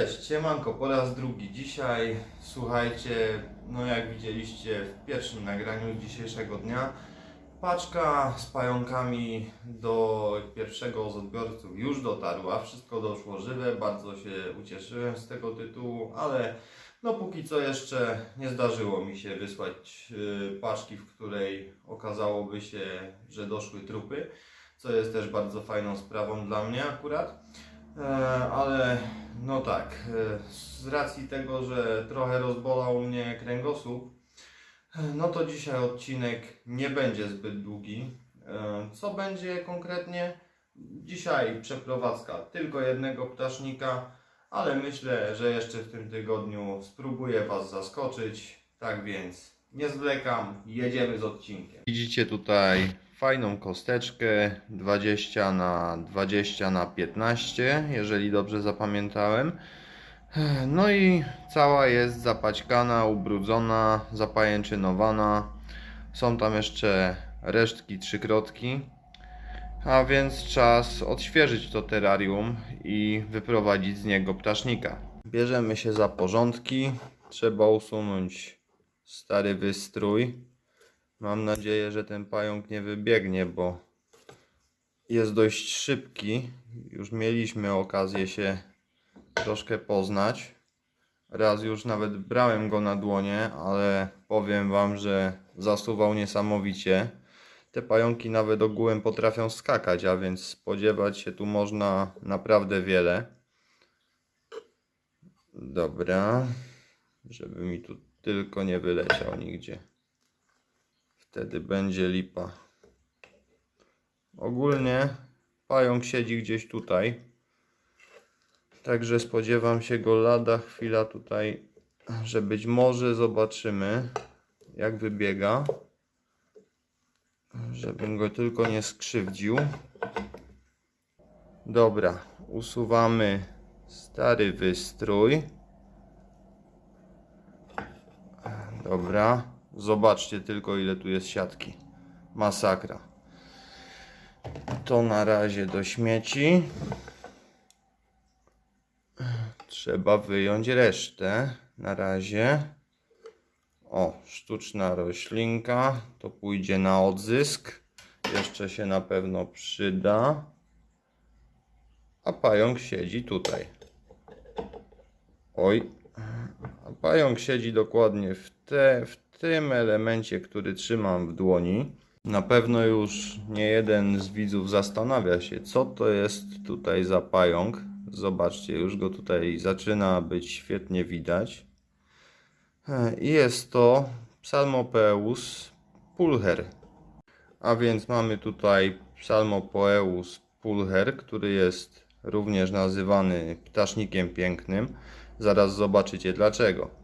Cześć, siemanko, po raz drugi dzisiaj. Słuchajcie, no jak widzieliście w pierwszym nagraniu dzisiejszego dnia, paczka z pająkami do pierwszego z odbiorców już dotarła. Wszystko doszło żywe, bardzo się ucieszyłem z tego tytułu, ale no póki co jeszcze nie zdarzyło mi się wysłać y, paczki, w której okazałoby się, że doszły trupy, co jest też bardzo fajną sprawą dla mnie akurat. E, ale no tak, e, z racji tego, że trochę rozbolał mnie kręgosłup, e, no to dzisiaj odcinek nie będzie zbyt długi. Co będzie konkretnie? Dzisiaj przeprowadzka tylko jednego ptasznika, ale myślę, że jeszcze w tym tygodniu spróbuję Was zaskoczyć. Tak więc nie zwlekam, jedziemy z odcinkiem. Widzicie tutaj fajną kosteczkę 20 na 20 na 15, jeżeli dobrze zapamiętałem. No i cała jest zapaćkana, ubrudzona, zapajęczynowana. Są tam jeszcze resztki trzykrotki. A więc czas odświeżyć to terrarium i wyprowadzić z niego ptasznika. Bierzemy się za porządki. Trzeba usunąć stary wystrój. Mam nadzieję, że ten pająk nie wybiegnie, bo jest dość szybki. Już mieliśmy okazję się troszkę poznać. Raz już nawet brałem go na dłonie, ale powiem Wam, że zasuwał niesamowicie. Te pająki nawet ogółem potrafią skakać, a więc spodziewać się tu można naprawdę wiele. Dobra, żeby mi tu tylko nie wyleciał nigdzie. Wtedy będzie lipa. Ogólnie pająk siedzi gdzieś tutaj. Także spodziewam się go lada chwila tutaj, że być może zobaczymy jak wybiega. Żebym go tylko nie skrzywdził. Dobra, usuwamy stary wystrój. Dobra, zobaczcie tylko ile tu jest siatki. Masakra. To na razie do śmieci. Trzeba wyjąć resztę na razie. O, sztuczna roślinka. To pójdzie na odzysk. Jeszcze się na pewno przyda. A pająk siedzi tutaj. Oj. A pająk siedzi dokładnie w, te, w tym elemencie, który trzymam w dłoni. Na pewno już nie jeden z widzów zastanawia się, co to jest tutaj za pająk. Zobaczcie, już go tutaj zaczyna być świetnie widać. I jest to Psalmopeus pulcher. A więc mamy tutaj Psalmopeus pulcher, który jest również nazywany ptasznikiem pięknym. Zaraz zobaczycie dlaczego.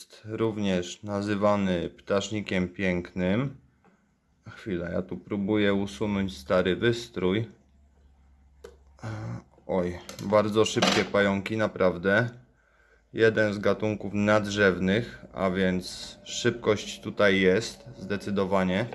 Jest również nazywany ptasznikiem pięknym. Chwila, ja tu próbuję usunąć stary wystrój. Oj, bardzo szybkie pająki, naprawdę jeden z gatunków nadrzewnych, a więc szybkość tutaj jest zdecydowanie.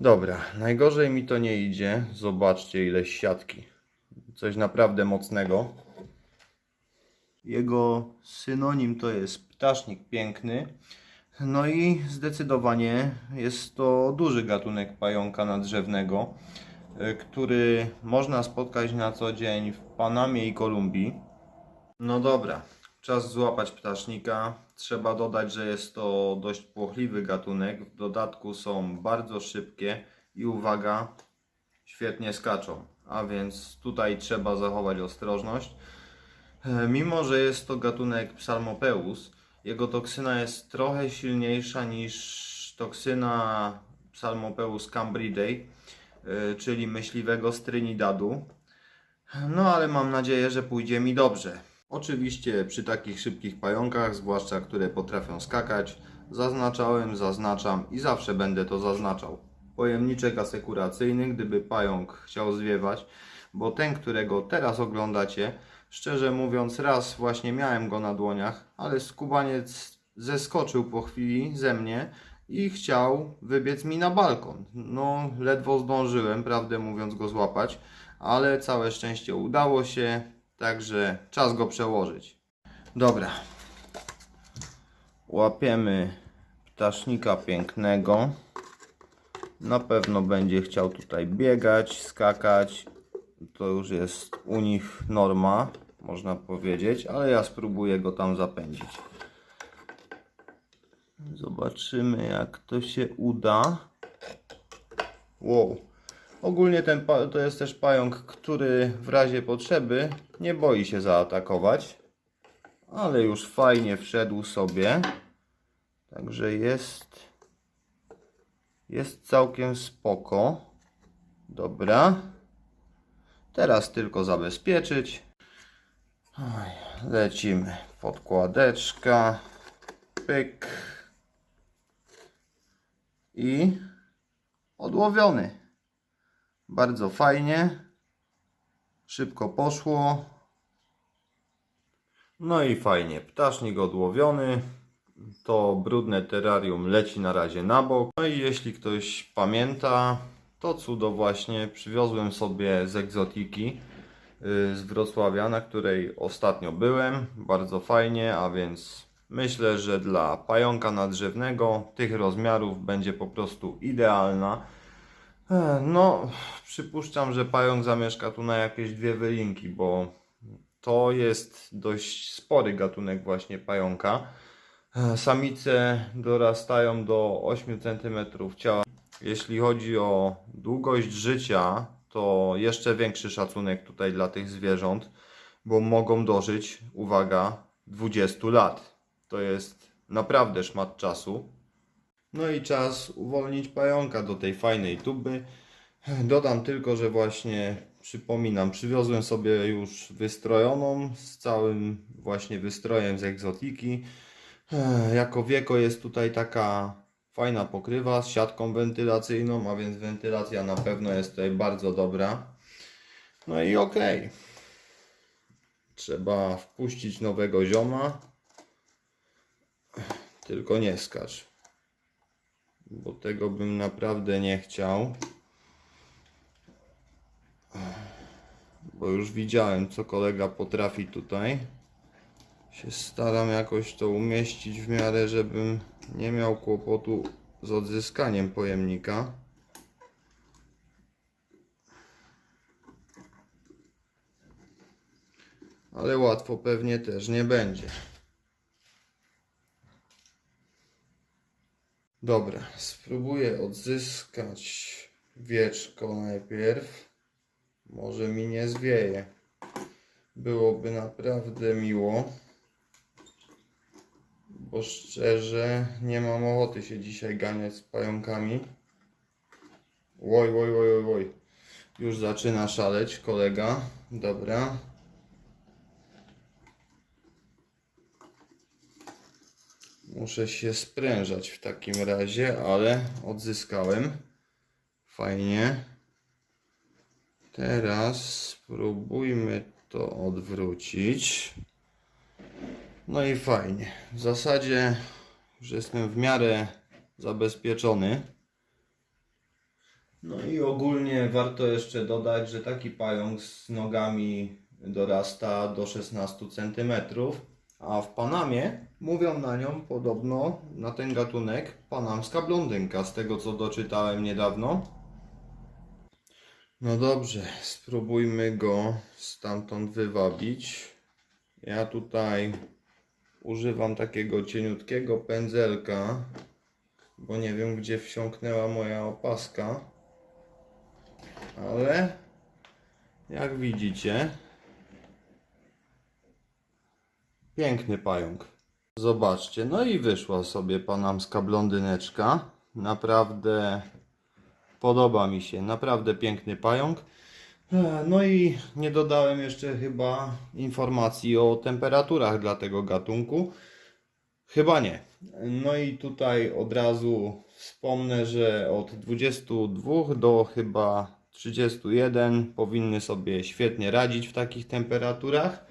Dobra, najgorzej mi to nie idzie. Zobaczcie ile siatki. Coś naprawdę mocnego. Jego synonim to jest ptasznik piękny. No i zdecydowanie jest to duży gatunek pająka nadrzewnego, y, który można spotkać na co dzień w Panamie i Kolumbii. No dobra, czas złapać ptasznika. Trzeba dodać, że jest to dość płochliwy gatunek. W dodatku są bardzo szybkie i uwaga, świetnie skaczą. A więc tutaj trzeba zachować ostrożność. E, Mimo, że jest to gatunek Psalmopeus, jego toksyna jest trochę silniejsza niż toksyna Psalmopeus cambridae, e, czyli myśliwego z Trinidadu. No ale mam nadzieję, że pójdzie mi dobrze. Oczywiście przy takich szybkich pająkach, zwłaszcza które potrafią skakać, zaznaczałem, zaznaczam i zawsze będę to zaznaczał. Pojemniczek asekuracyjny, gdyby pająk chciał zwiewać, bo ten, którego teraz oglądacie, szczerze mówiąc, raz właśnie miałem go na dłoniach, ale skubaniec zeskoczył po chwili ze mnie i chciał wybiec mi na balkon. No, ledwo zdążyłem, prawdę mówiąc, go złapać, ale całe szczęście udało się. Także czas go przełożyć. Dobra. Łapiemy ptasznika pięknego. Na pewno będzie chciał tutaj biegać, skakać. To już jest u nich norma, można powiedzieć, ale ja spróbuję go tam zapędzić. Zobaczymy jak to się uda. Wow. Ogólnie ten to jest też pająk, który w razie potrzeby nie boi się zaatakować. Ale już fajnie wszedł sobie. Także jest jest całkiem spoko. Dobra. Teraz tylko zabezpieczyć. Lecimy. Podkładeczka. Pyk. I odłowiony. Bardzo fajnie. Szybko poszło. No i fajnie. Ptasznik odłowiony. To brudne terrarium leci na razie na bok. No i jeśli ktoś pamięta, to cudo właśnie przywiozłem sobie z egzotiki y, z Wrocławia, na której ostatnio byłem. Bardzo fajnie, a więc myślę, że dla pająka nadrzewnego tych rozmiarów będzie po prostu idealna. E, No, przypuszczam, że pająk zamieszka tu na jakieś dwie wylinki, bo to jest dość spory gatunek właśnie pająka. E, Samice dorastają do 8 cm ciała. Jeśli chodzi o długość życia, to jeszcze większy szacunek tutaj dla tych zwierząt, bo mogą dożyć, uwaga, 20 lat. To jest naprawdę szmat czasu. No i czas uwolnić pająka do tej fajnej tuby. Dodam tylko, że właśnie przypominam, przywiozłem sobie już wystrojoną z całym właśnie wystrojem z egzotiki. Jako wieko jest tutaj taka fajna pokrywa z siatką wentylacyjną, a więc wentylacja na pewno jest tutaj bardzo dobra. No i okej. Trzeba wpuścić nowego zioma. Tylko nie skacz. Bo tego bym naprawdę nie chciał. Bo już widziałem, co kolega potrafi tutaj. Się staram jakoś to umieścić w miarę, żebym nie miał kłopotu z odzyskaniem pojemnika. Ale łatwo pewnie też nie będzie. Dobra, spróbuję odzyskać wieczko najpierw. Może mi nie zwieje. Byłoby naprawdę miło. Bo szczerze nie mam ochoty się dzisiaj ganiać z pająkami. Oj, oj, oj, oj, oj. Już zaczyna szaleć kolega. Dobra. Muszę się sprężać w takim razie, ale odzyskałem. Fajnie. Teraz spróbujmy to odwrócić. No i fajnie. W zasadzie już jestem w miarę zabezpieczony. No i ogólnie warto jeszcze dodać, że taki pająk z nogami dorasta do 16 cm, a w Panamie mówią na nią podobno, na ten gatunek, panamska blondynka, z tego co doczytałem niedawno. No dobrze, spróbujmy go stamtąd wywabić. Ja tutaj używam takiego cieniutkiego pędzelka, bo nie wiem gdzie wsiąknęła moja opaska. Ale jak widzicie, piękny pająk. Zobaczcie, no i wyszła sobie panamska blondyneczka. Naprawdę Podoba mi się, naprawdę piękny pająk. E, No i nie dodałem jeszcze chyba informacji o temperaturach dla tego gatunku. Chyba nie. No i tutaj od razu wspomnę, że od 22 do chyba 31 powinny sobie świetnie radzić w takich temperaturach.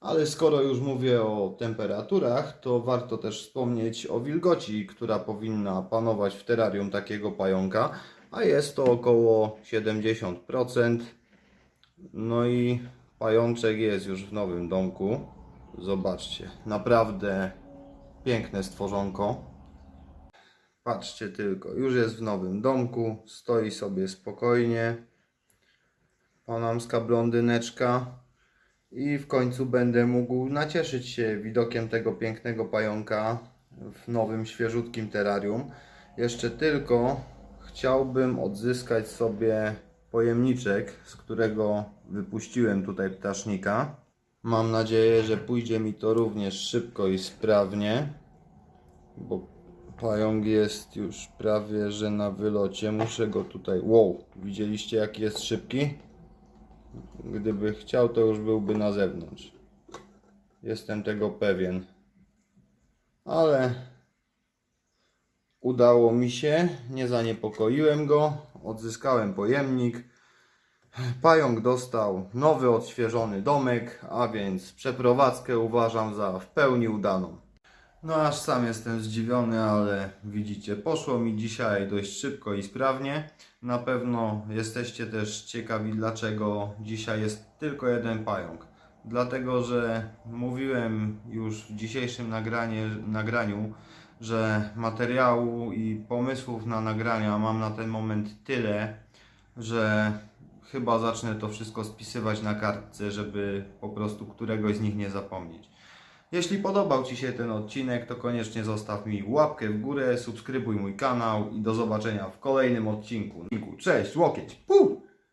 Ale skoro już mówię o temperaturach, to warto też wspomnieć o wilgoci, która powinna panować w terrarium takiego pająka, a jest to około 70%. No i Pajączek jest już w nowym domku. Zobaczcie, naprawdę piękne stworzonko. Patrzcie tylko, już jest w nowym domku, stoi sobie spokojnie. Panamska blondyneczka. I w końcu będę mógł nacieszyć się widokiem tego pięknego pająka w nowym, świeżutkim terrarium. Jeszcze tylko chciałbym odzyskać sobie pojemniczek, z którego wypuściłem tutaj ptasznika. Mam nadzieję, że pójdzie mi to również szybko i sprawnie, bo pająk jest już prawie że na wylocie. Muszę go tutaj. Wow, widzieliście jaki jest szybki? Gdyby chciał, to już byłby na zewnątrz. Jestem tego pewien. Ale udało mi się, nie zaniepokoiłem go, odzyskałem pojemnik. Pająk dostał nowy, odświeżony domek, a więc przeprowadzkę uważam za w pełni udaną. No aż sam jestem zdziwiony, ale widzicie, poszło mi dzisiaj dość szybko i sprawnie. Na pewno jesteście też ciekawi, dlaczego dzisiaj jest tylko jeden pająk. Dlatego, że mówiłem już w dzisiejszym nagranie, nagraniu, że materiału i pomysłów na nagrania mam na ten moment tyle, że chyba zacznę to wszystko spisywać na kartce, żeby po prostu któregoś z nich nie zapomnieć. Jeśli podobał Ci się ten odcinek, to koniecznie zostaw mi łapkę w górę, subskrybuj mój kanał i do zobaczenia w kolejnym odcinku. Cześć, łokieć!